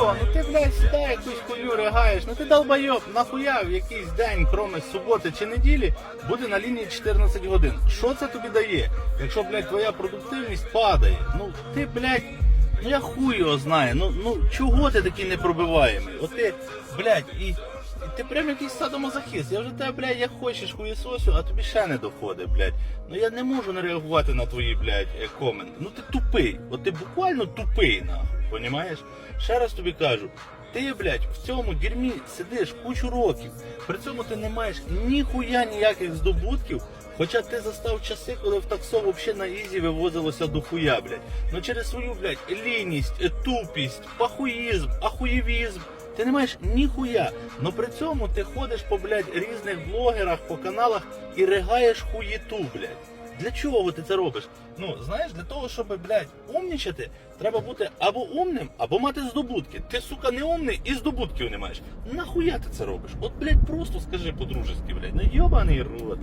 Ну ти, блядь, сюди якусь хулю ригаєш. Ну ти долбойоб, нахуя в якийсь день, кроме суботи чи неділі, буде на лінії 14 годин. Що це тобі дає? Якщо, блядь, твоя продуктивність падає, ну ти, блядь, ну я хуй його знаю. Ну, ну чого ти такий непробиваємий? От ти, блядь, і. І Ти прям якийсь садомазохіст. Я вже тебе, блядь, як хочеш хуєсосю, а тобі ще не доходить, блядь. Ну я не можу не реагувати на твої, блядь, е, коменти. Ну ти тупий. От ти буквально тупий, нахуй. Понімаєш? Ще раз тобі кажу. Ти, блядь, в цьому дерьмі сидиш кучу років. При цьому ти не маєш ніхуя ніяких здобутків. Хоча ти застав часи, коли в таксо взагалі на ізі вивозилося до хуя, блядь. Ну через свою, блядь, лінність, е, тупість, пахуїзм, ахуєвізм. Ти не маєш ніхуя. Но при цьому ти ходиш по, блядь, різних блогерах, по каналах і ригаєш хуєту, блядь. Для чого ти це робиш? Ну, знаєш, для того, щоб, блядь, умнічати, треба бути або умним, або мати здобутки. Ти, сука, не умний і здобутків не маєш. Нахуя ти це робиш? От, блядь, просто скажи по-дружески, блядь, ну йобаний рот.